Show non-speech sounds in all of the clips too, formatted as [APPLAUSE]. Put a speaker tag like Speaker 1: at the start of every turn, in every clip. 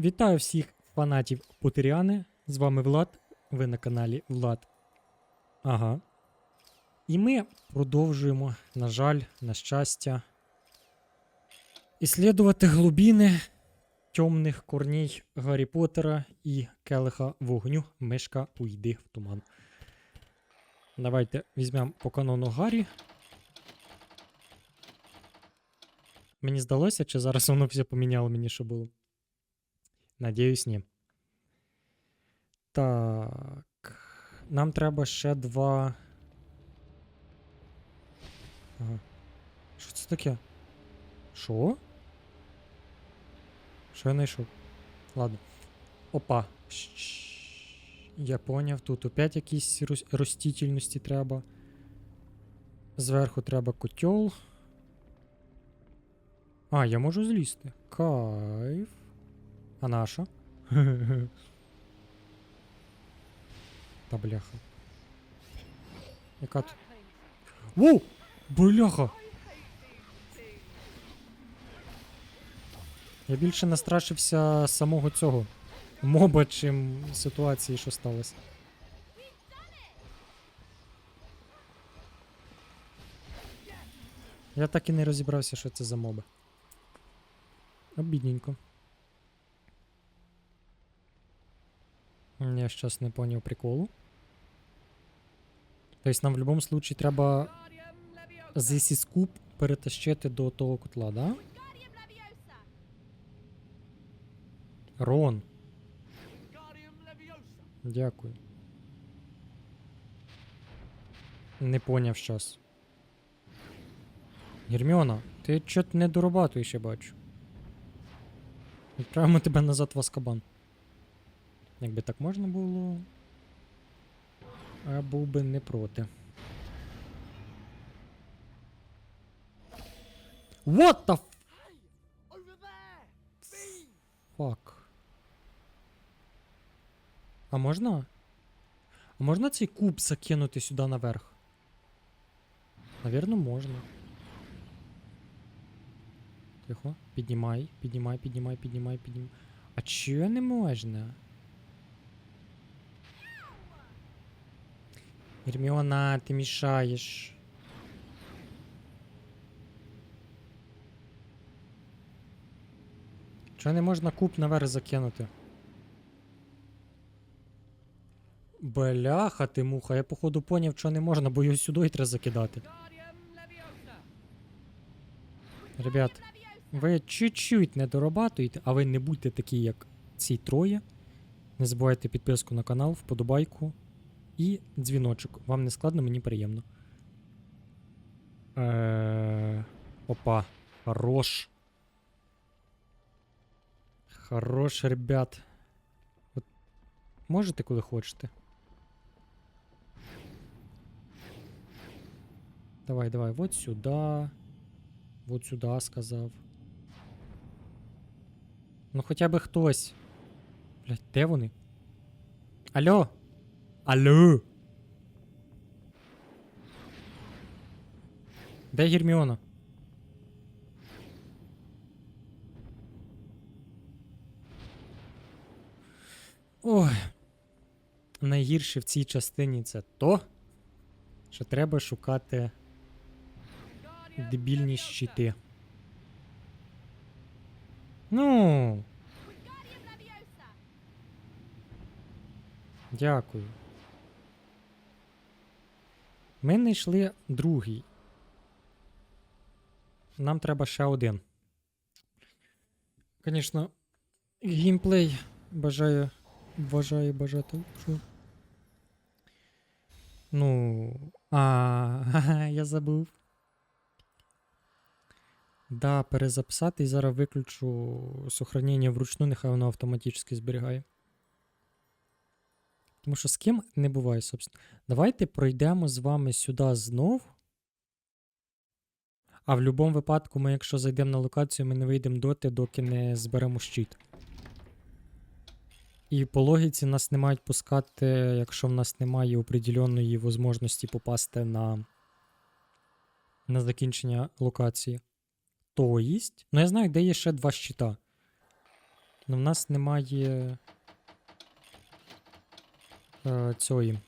Speaker 1: Вітаю всіх фанатів Путеріани. З вами Влад. Ви на каналі Влад. Ага. І ми продовжуємо, на жаль, на щастя, іслідувати глибини темних корній Гаррі Поттера і келиха вогню Мишка уйди в туман. Давайте візьмемо по канону Гаррі. Мені здалося, чи зараз воно все поміняло мені, що було. Надіюсь, ні. Так. Нам треба ще два. Ага. Що це таке? Що? Що я знайшов? Ладно. Опа. Я поняв. Тут опять якісь рос- ростительності треба. Зверху треба котел. А, я можу злізти. Кайф. А наша? [LAUGHS] Та бляха. Яка тут? Воу! Бляха! Я більше настрашився самого цього моба, чим ситуації, що сталося. Я так і не розібрався, що це за моби. Обідненько. Я щас не поняв приколу. Тобто нам в будь-якому случаї треба зі скуп перетащити до того котла, да? Рон. Дякую. Не поняв щас. Герміона, ти чого не дорабатуєш, я бачу. Відправимо тебе назад в Аскабан. Якби так можна було. Я був би не проти. What the fuck? А можна? А можна цей куб закинути сюди наверх? Навірно, можна. Тихо. Піднімай, піднімай, піднімай, піднімай, піднімай. А чого не можна? Герміона, ти мішаєш. Чого не можна куб наверх закинути? Бляха ти муха, я походу поняв, що не можна, бо його сюди й треба закидати. Ребят, ви чуть-чуть не дорабатуєте, а ви не будьте такі, як ці троє. Не забувайте підписку на канал, вподобайку і дзвіночок. Вам не складно, мені приємно. Е... Опа, хорош. Хорош, ребят. Можете, коли хочете. Давай, давай, вот сюда. Вот сюда сказав. Ну хоча б хтось. Блять, де вони? Алло? Алло? Де Герміона? Ой. Найгірше в цій частині це то, що треба шукати дебільні щити. Ну, дякую. Ми знайшли другий. Нам треба ще один. Звісно, геймплей бажаю. Вважаю бажати. Що? Ну. А, [LAUGHS] я забув. Да, перезаписати і зараз виключу сохранення вручну, нехай воно автоматично зберігає. Тому що з ким не буває, собственно. Давайте пройдемо з вами сюди знов. А в будь-якому випадку, ми, якщо зайдемо на локацію, ми не вийдемо доти, доки не зберемо щит. І по логіці нас не мають пускати, якщо в нас немає определенної можливості попасти на, на закінчення локації. То єсть. Ну, я знаю, де є ще два щита. Ну, в нас немає. Е, цієї.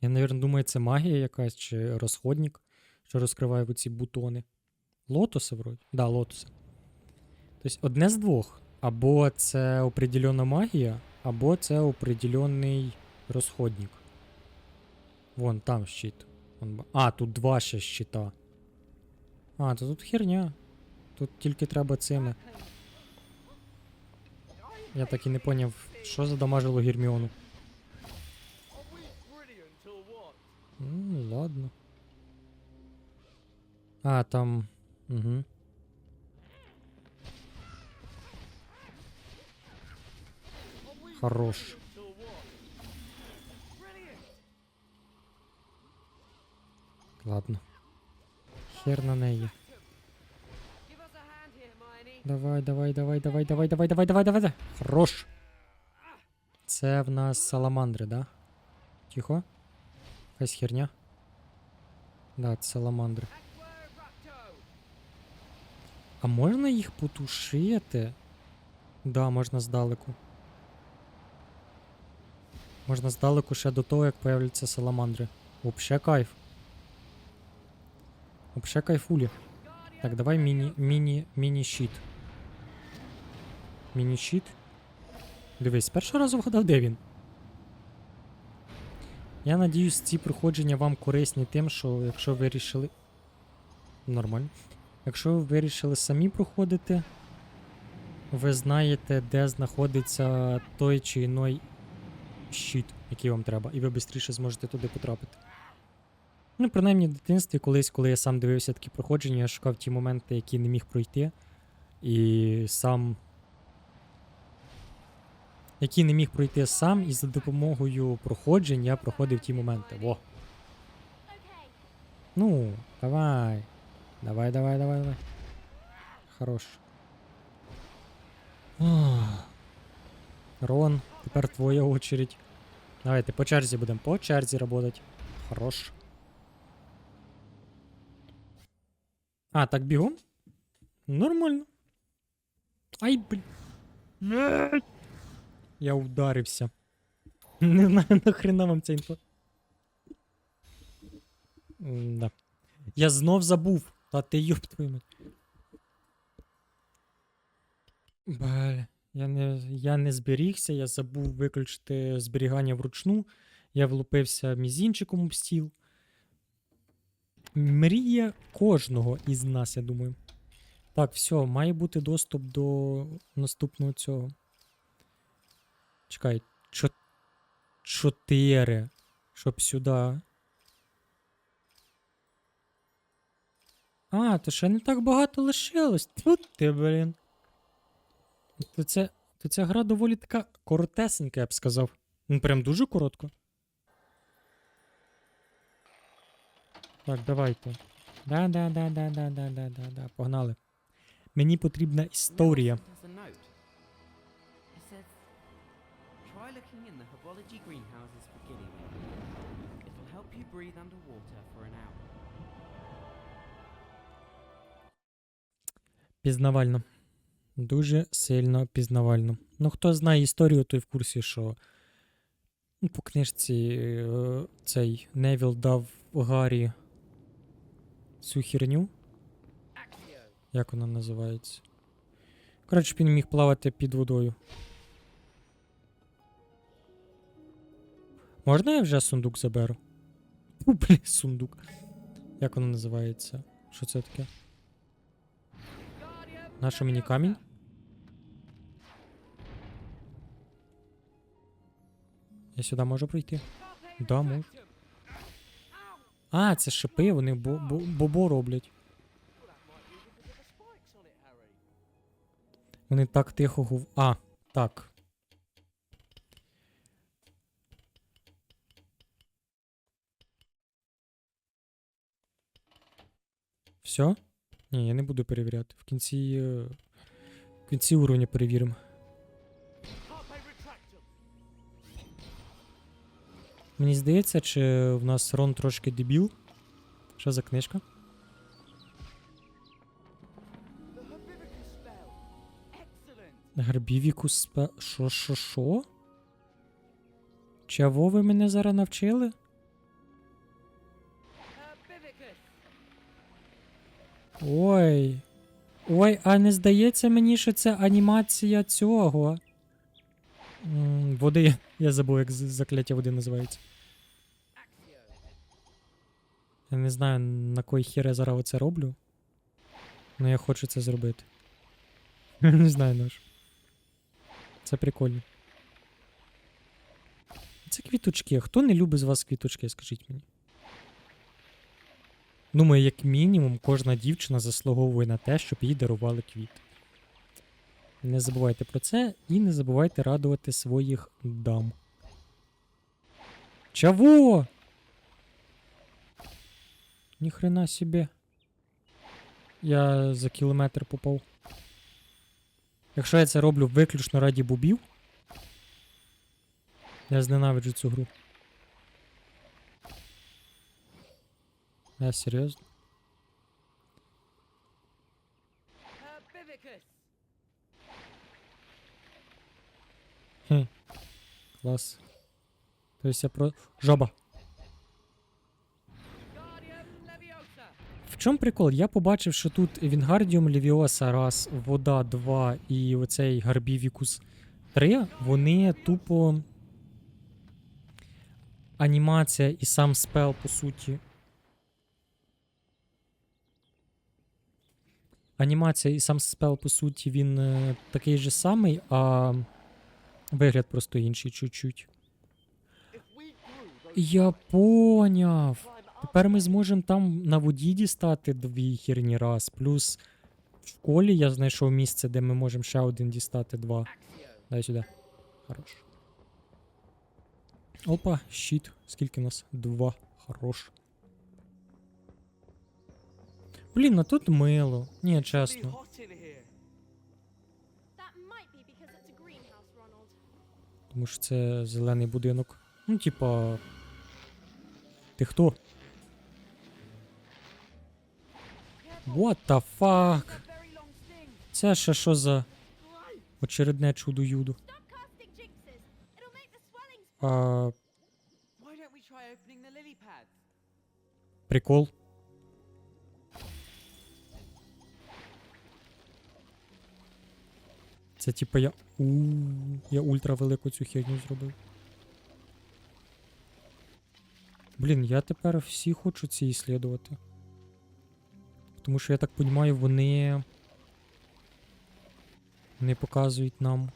Speaker 1: Я, навірно, думаю, це магія якась чи розходник, що розкриває оці бутони. Лотоси, вроді. Да, лотоси. Тобто одне з двох. Або це определенна магія, або це определенний розходник. Вон там щит. А, тут два ще щита. А, то тут херня. Тут тільки треба цими. Я так і не поняв, що задамажило Герміону. Ну, ладно. А, там. Угу. Хорош. Ладно. Хер на неї. Давай, давай, давай, давай, давай, давай, давай, давай, давай, давай. Хорош. Це в нас саламандри, да? Тихо. Якась херня. Да, це саламандри. А можна їх потушити? Да, можна здалеку. Можна здалеку ще до того, як появляться саламандри. Вообще кайф. Вообще кайфулі. Так, давай міні, міні, міні-щит. Міні-щит. Дивись, першого разу вгадав, де він. Я надіюсь, ці проходження вам корисні тим, що якщо ви вирішили. Нормально. Якщо ви вирішили самі проходити, ви знаєте, де знаходиться той чи іной щит, який вам треба, і ви швидше зможете туди потрапити. Ну, принаймні в дитинстві, колись, коли я сам дивився такі проходження, я шукав ті моменти, які не міг пройти, і сам. Які не міг пройти сам, і за допомогою проходжень я проходив ті моменти. Во. Ну, давай. Давай, давай, давай, давай. Хорош. Рон, тепер твоя очередь. Давайте по черзі будемо по черзі работать. Хорош. А, так бігом? Нормально. Ай, блін. Я ударився. [LAUGHS] Не знаю, нахрена вам ця інфа. Да. Я знов забув. Та ти ёб твою мать. Я не, я не зберігся, я забув виключити зберігання вручну. Я влупився мізінчиком об стіл. Мрія кожного із нас, я думаю. Так, все, має бути доступ до наступного цього. Чекай, чо. Чотири. Щоб сюди. А, то ще не так багато лишилось. Тут ти, блін. То це, то ця гра доволі така коротесенька, я б сказав. Ну прям дуже коротко. Так, давайте. Да-да-да-да-да-да-да-да-да, Погнали. Мені потрібна історія.
Speaker 2: Try looking in the herbology greenhouses for gillyweed. It'll help you breathe underwater for an hour.
Speaker 1: Пізнавально. Дуже сильно пізнавально. Ну, хто знає історію, той в курсі, що ну, по книжці е, цей Невіл дав Гаррі цю херню. Як вона називається? Коротше, він міг плавати під водою. Можна я вже сундук заберу? Фу, блін, сундук. Як воно називається? Що це таке? Наша мені камінь? Я сюди можу пройти? Да, можу. А, це шипи, вони бо- бо- бобо роблять. Вони так тихо гув. А, так. Все? Ні, я не буду перевіряти. В кінці. е, В кінці уровня перевіримо. Мені здається, чи в нас Рон трошки дебіл. Що за книжка? Гарбівікус спе. Шо, шо, шо? Чого ви мене зараз навчили? Ой. Ой, а не здається мені, що це анімація цього. М, Води. Я забув, як закляття води називається. Я не знаю, на кой хір я зараз оце роблю. Ну я хочу це зробити. [LAUGHS] Не знаю наш. Це прикольно. Це квіточки. Хто не любить з вас квіточки, скажіть мені. Думаю, як мінімум, кожна дівчина заслуговує на те, щоб їй дарували квіти. Не забувайте про це і не забувайте радувати своїх дам. Чого? Ніхрена собі. Я за кілометр попав. Якщо я це роблю виключно раді бубів, я зненавиджу цю гру. Я серйозно?
Speaker 3: Herbivicus.
Speaker 1: Хе. Клас. Тобто я про. Жаба. В чому прикол? Я побачив, що тут Вінгардіум Левіоса раз, вода 2 і оцей Гарбівікус 3, вони тупо. Анімація і сам спел, по суті. Анімація і сам спел, по суті, він е, такий же самий, а вигляд просто інший чуть-чуть. Я поняв. Тепер ми зможемо там на воді дістати дві херні раз. Плюс в колі я знайшов місце, де ми можемо ще один дістати два. Дай сюди. Хорош. Опа, щит. Скільки нас? Два. Хорош. Блін, а тут мило. Ні, чесно. Тому що це зелений будинок. Ну, типа. Ти хто? What the fuck? Це ще що за очередне
Speaker 4: the swelling
Speaker 1: А,
Speaker 3: Why
Speaker 1: Це типа я. у я ультра велику цю херню зробив. Блін, я тепер всі хочу ці іслідувати. Тому що я так розумію, вони. Не показують нам,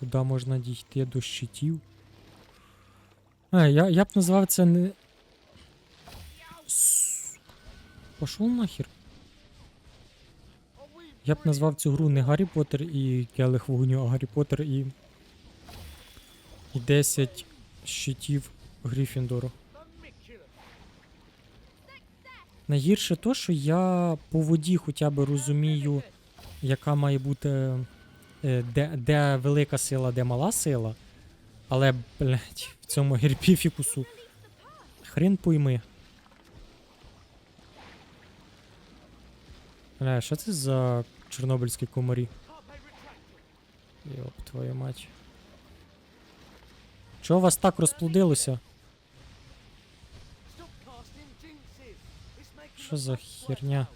Speaker 1: куди можна дійти до щитів. А, я, я б назвав це не. Пошел нахер. Я б назвав цю гру не Гаррі Поттер і Келих вогню, а Гаррі Поттер і. І 10 щитів Гріфіндору. Найгірше то, що я по воді хоча б розумію, яка має бути. е, Де, де велика сила, де мала сила. Але, блядь, в цьому герпіфікусу хрен пойми. Бля, що це за чорнобильські комарі? Йоп, твою мать. Чого у вас так розплодилося? Що за херня?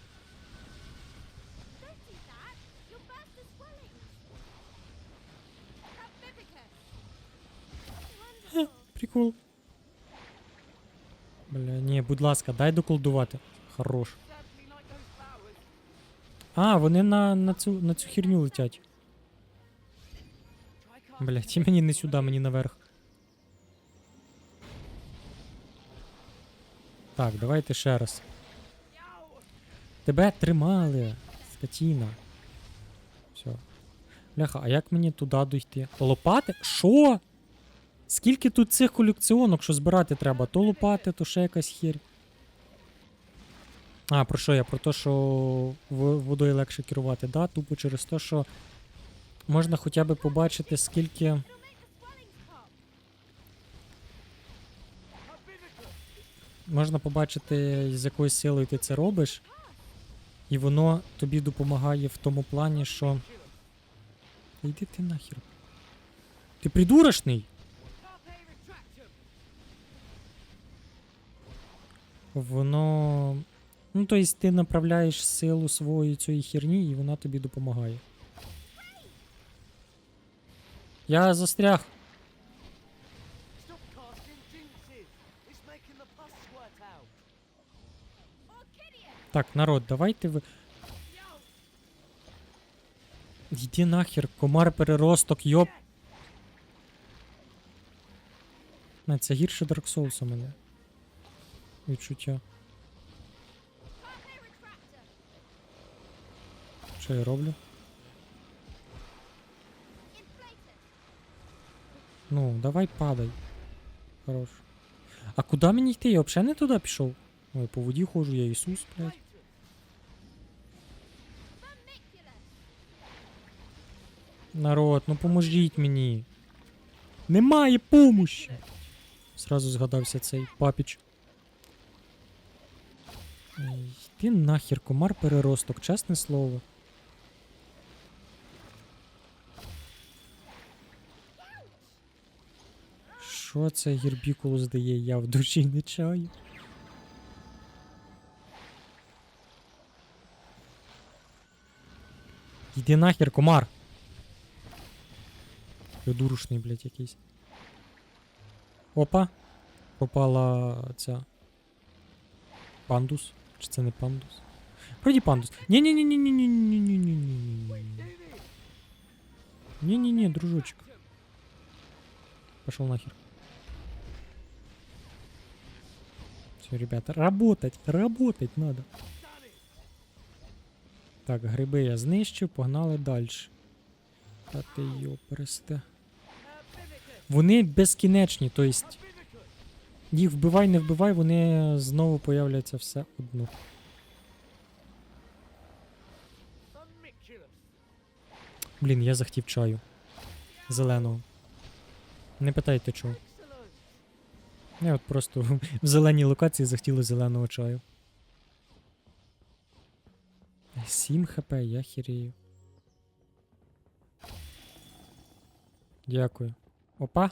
Speaker 1: Прикол. Бля, ні, будь ласка, дай доколдувати. Хорош. А, вони на, на, цю, на цю херню летять. Блять, і мені не сюди, мені наверх. Так, давайте ще раз. Тебе тримали, скотіна. Все. Бляха, а як мені туди дойти? Лопати? Що? Скільки тут цих колекціонок, що збирати треба? То лопати, то ще якась херь. А, про що я? Про те, що водою легше керувати, да? Тупо через те, що можна хоча б побачити, скільки. Можна побачити, з якою силою ти це робиш. І воно тобі допомагає в тому плані, що йди ти нахер. Ти придурочний? Воно. Ну, тобто ти направляєш силу своєї цієї херні, і вона тобі допомагає. Я застряг. Так, народ, давайте ви. Йди нахер, комар переросток, йоп. Не, це гірше Dark Souls у мене. Відчуття. Що я роблю? Ну, давай падай. Хорош. А куди мені йти? Я взагалі не туди пішов. Ой, по воді ходжу, я Ісус, блядь. Народ, ну поможіть мені. Немає помощі. Зразу згадався цей папіч. Ти нахер, комар переросток, чесне слово. Що це гірбікулус дає, я в душі не чаю. Йди нахер, комар. Придурушний, блядь, якийсь. Опа. Попала ця. Пандус. Чи це не пандус? Вроді пандус. Ні-ні-ні-ні-ні-ні-ні-ні-ні-ні-ні. Ні-ні-ні, дружочек. Пошел нахер. Все, ребята, работать, работать надо. Так, гриби я знищив, погнали далі. Та ти йопересте. Вони безкінечні, тобто їх вбивай, не вбивай, вони знову появляться все одно. Блін, я захотів чаю. Зеленого. Не питайте чого. Я от просто [LAUGHS] в зеленій локації захотіли зеленого чаю. 7 хп, я хірію. Дякую. Опа.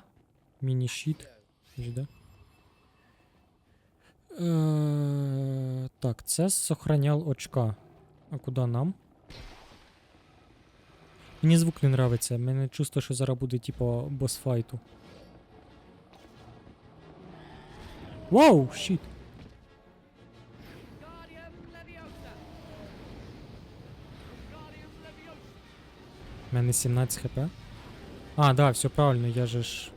Speaker 1: Міні-щит. Е, так, це сохранял очка. А куди нам? Мені звук не нравиться. Мене чувство, що зараз буде, типу, босфайту. Вау, щит. У мене 17 хп. А, да, все правильно, я же ж.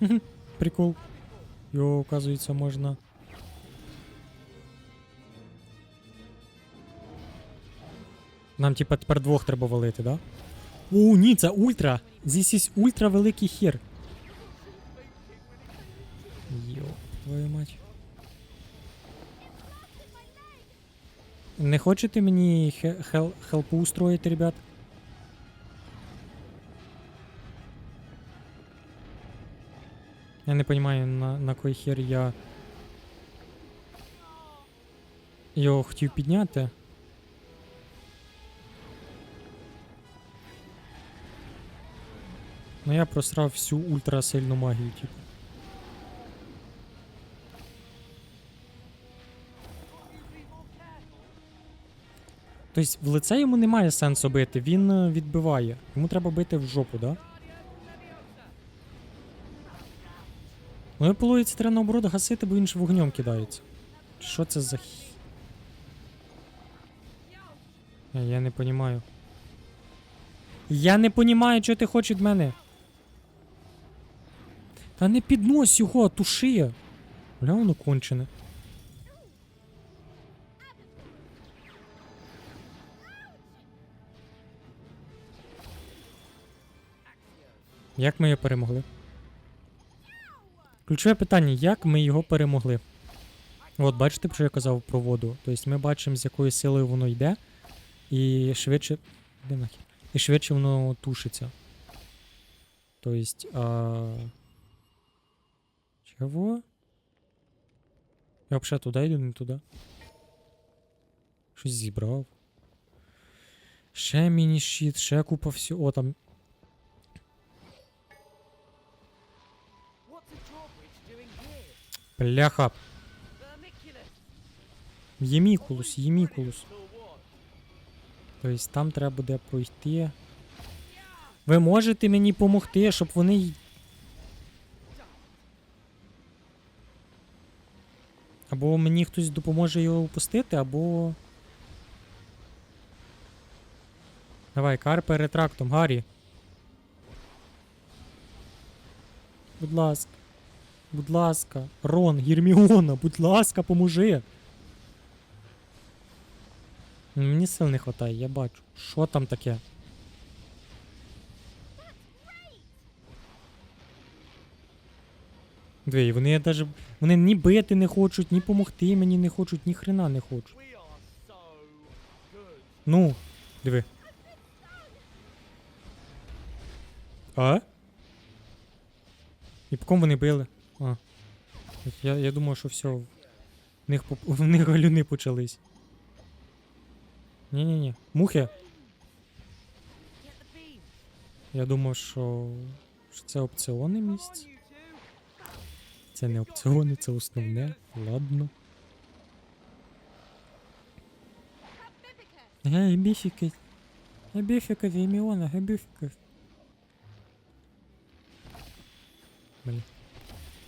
Speaker 1: [LAUGHS] Прикол. Його, оказується, можна. Нам, типа, тепер двох треба валити, да? О, ні, це ультра! This is ультра великий хер. Твою мать. Не хочете мені хе- хел- хелпу устроїти, ребят? Я не розумію, на, на кой хер я його хотів підняти. Ну я просрав всю ультрасильну магію, типу. Тобто в лице йому немає сенсу бити, він е, відбиває. Йому треба бити в жопу, да? Ну і полується треба наоборот гасити, бо він ж вогнем кидається. Що це за хі... Я, я не понімаю. Я не понімаю, що ти хочеш від мене. Та не піднось його, а туши. Бля, воно кончене. Як ми його перемогли? Ключове питання, як ми його перемогли? От, бачите, що я казав про воду. Тобто ми бачимо, з якою силою воно йде, і швидше. Де? І швидше воно тушиться. Тобто. А... Чого? Я взагалі туди йду, не туди. Щось зібрав. Ще міні-щит, ще купа всього. О, там. Бляха. Ємікулус, ємікулус. Тобто там треба буде пройти. Ви можете мені допомогти, щоб вони. Або мені хтось допоможе його опустити, або. Давай, карпе ретрактом, Гаррі. Будь ласка. Будь ласка. Рон, Герміона, будь ласка, поможи. Ну, Мені сил не вистачає, я бачу. Що там таке? Дві, вони даже. Вони ні бити не хочуть, ні помогти мені не хочуть, ні хрена не хочуть. Ну, диви. А? І по кому вони били? А. Я, я думав, що все. В них, в них галюни почались. Ні-ні-ні. Мухи. Я думав, що, що це
Speaker 5: you two.
Speaker 1: Це не опціони, це основне. Ладно. Гей, біфіки. Гебіфіка, Віміона, гебіфіка. Блін.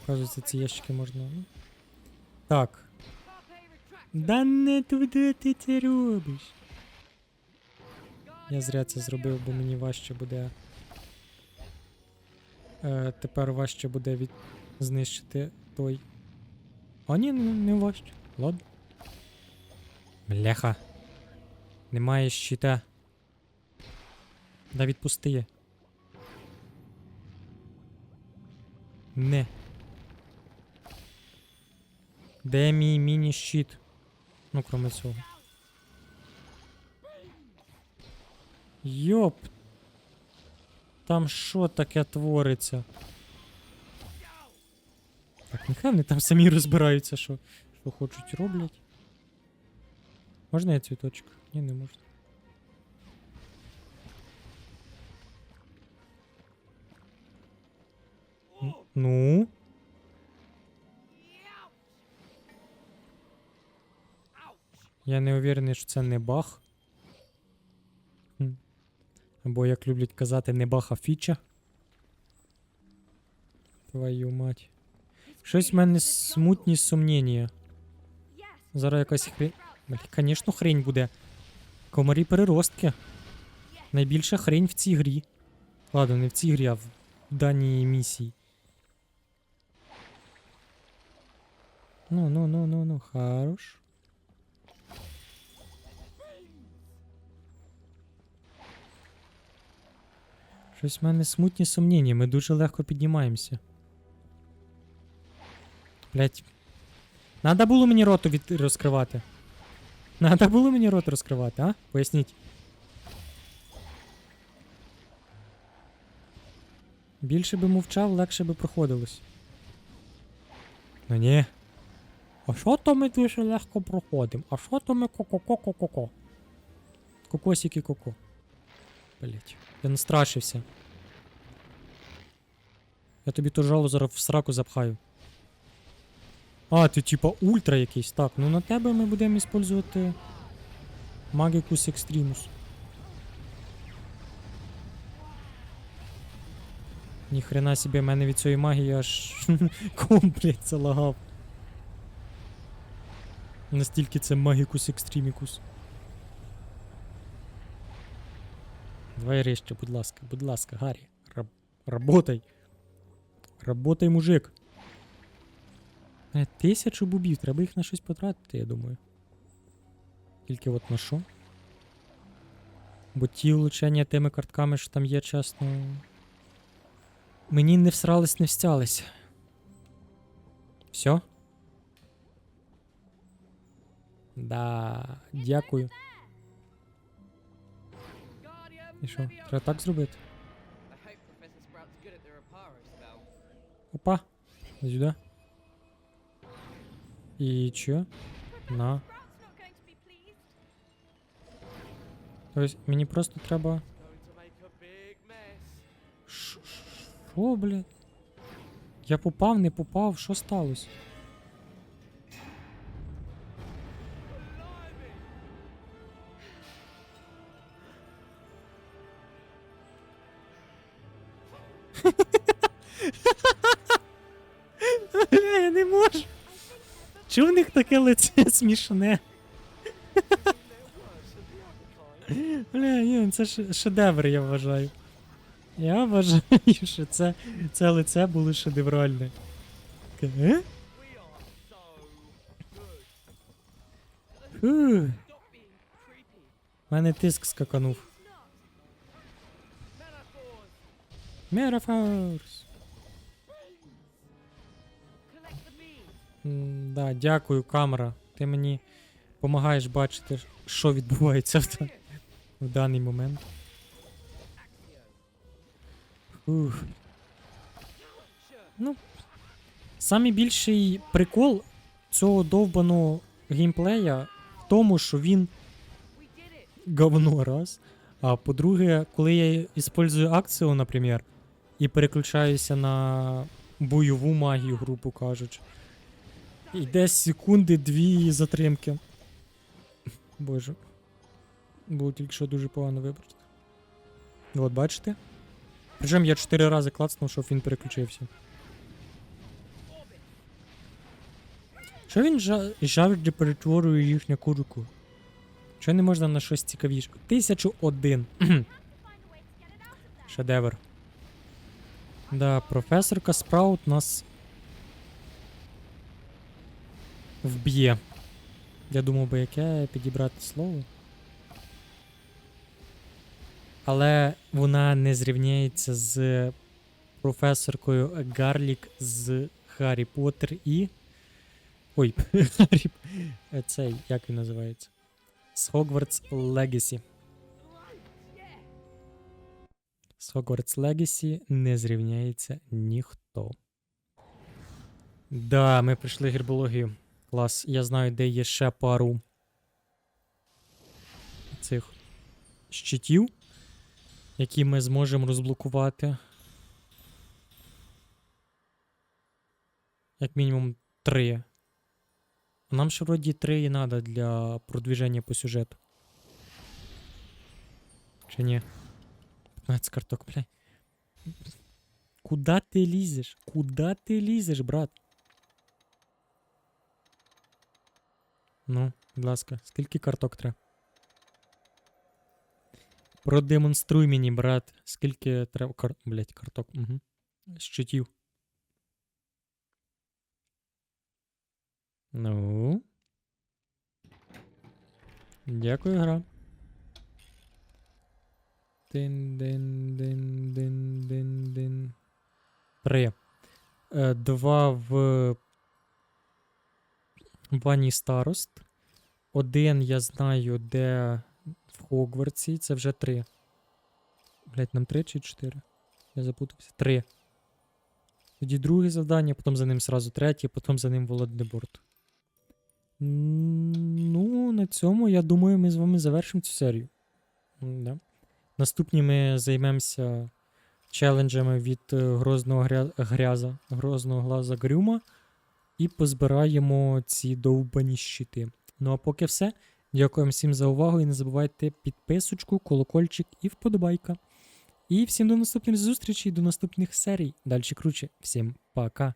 Speaker 1: Кажеться, ці ящики можна. Так. Да не туди ти це робиш. Я зря це зробив, бо мені важче буде. Е, тепер важче буде від... знищити той. А ні, не, не важче. Ладно. Бляха. Немає щита. Да відпусти. Не. Де мій міні-щит? Ну, кроме цього. Йоп. Там що таке твориться? Так, нехай вони там самі розбираються, що, що хочуть роблять. Можна я цвіточок? Ні, не можна. Ну? Я не уверений, що це не баг. Або, як люблять казати, не баг, а фіча. Твою мать. Щось в мене смутні сумніння. Зараз якась хрень. Звісно, хрень буде. Комарі переростки. Найбільша хрень в цій грі. Ладно, не в цій грі, а в даній місії. Ну, ну, ну, ну, ну, хорош. Щось в мене смутні сумніння, ми дуже легко піднімаємося. Блять. Надо було мені роту від... розкривати. Надо було мені рот розкривати, а? Поясніть. Більше би мовчав, легше би проходилось. Ну ні. А що то ми дуже легко проходимо? А що то ми ко-ко-ко-ко-ко? Кокосики коко. Блять. Я настрашився. Я тобі ту жалу зараз в сраку запхаю. А, ти типа ультра якийсь. Так, ну на тебе ми будемо використовувати Magicus Extremus. Ніхрена собі, в мене від цієї магії аж [LAUGHS] комплект залагав. Настільки це Magicus Extremicus. Давай резче, будь ласка, будь ласка, Гаррі. Раб... Работай. Работай, мужик. Е, Тисячу бубів, треба їх на щось потратити, я думаю. Тільки от на що? Бо ті влучення тими картками, що там є, чесно. Мені не всрались, не встялись. Все? Да, дякую. І що? Треба так зробити? Опа! Сюди. І чо? На. Тобто мені просто треба. Що, блядь? Я попав, не попав, що сталося? Таке лице смішне? Бля, ні, це шедевр, я вважаю. Я вважаю, що це, це лице було шедевральне. Е? У мене тиск скаканув. Мерафорс. Да, дякую, камера. Ти мені допомагаєш бачити, що відбувається в, в даний момент. Ух. Ну, самий більший прикол цього довбаного геймплея в тому, що він говно раз. А по-друге, коли я использую акцію, наприклад, і переключаюся на бойову магію, грубо кажучи. Йде секунди дві затримки. Боже. Було тільки що дуже погано вибрати. От, бачите? Причому я чотири рази клацнув, щоб він переключився. Що він жа- завжди перетворює їх на курку? Що не можна на щось цікавіше? Тисячу один. [CLEARS THROAT] Шедевр. Да, професорка Спраут нас вб'є. Я думав би, яке підібрати слово. Але вона не зрівняється з професоркою Гарлік з Гаррі Поттер і. Ой, [LAUGHS] Гаррі. Цей, як він називається? З Хогвартс Легасі. З Хогвартс Легасі не зрівняється ніхто. Да, ми прийшли гербологію. Клас. Я знаю, де є ще пару цих щитів, які ми зможемо розблокувати. Як мінімум три. Нам ще вроді три і треба для продвіження по сюжету. Чи ні? 15 карток, блядь. Куда ти лізеш? Куда ти лізеш, брат? Ну, будь ласка, скільки карток треба? Продемонструй мені, брат, скільки треба кар... Блять, карток. Угу. Щитів. Ну. Дякую, гра. Дин, дин, дин, дин, дин, дин. Три. Е, два в Вані Старост. Один я знаю, де в Хогвартсі. Це вже три. Блять, нам три чи чотири? Я запутався. Три. Тоді друге завдання, потім за ним сразу третє, потім за ним Володнеборд. Ну, на цьому, я думаю, ми з вами завершимо цю серію. Да. Наступні ми займемося челенджами від е, грозного гря... гряза, грозного глаза Грюма і позбираємо ці довбані щити. Ну а поки все. Дякуємо всім за увагу і не забувайте підписочку, колокольчик і вподобайка. І всім до наступних зустрічей, до наступних серій. Дальше круче. Всім пока.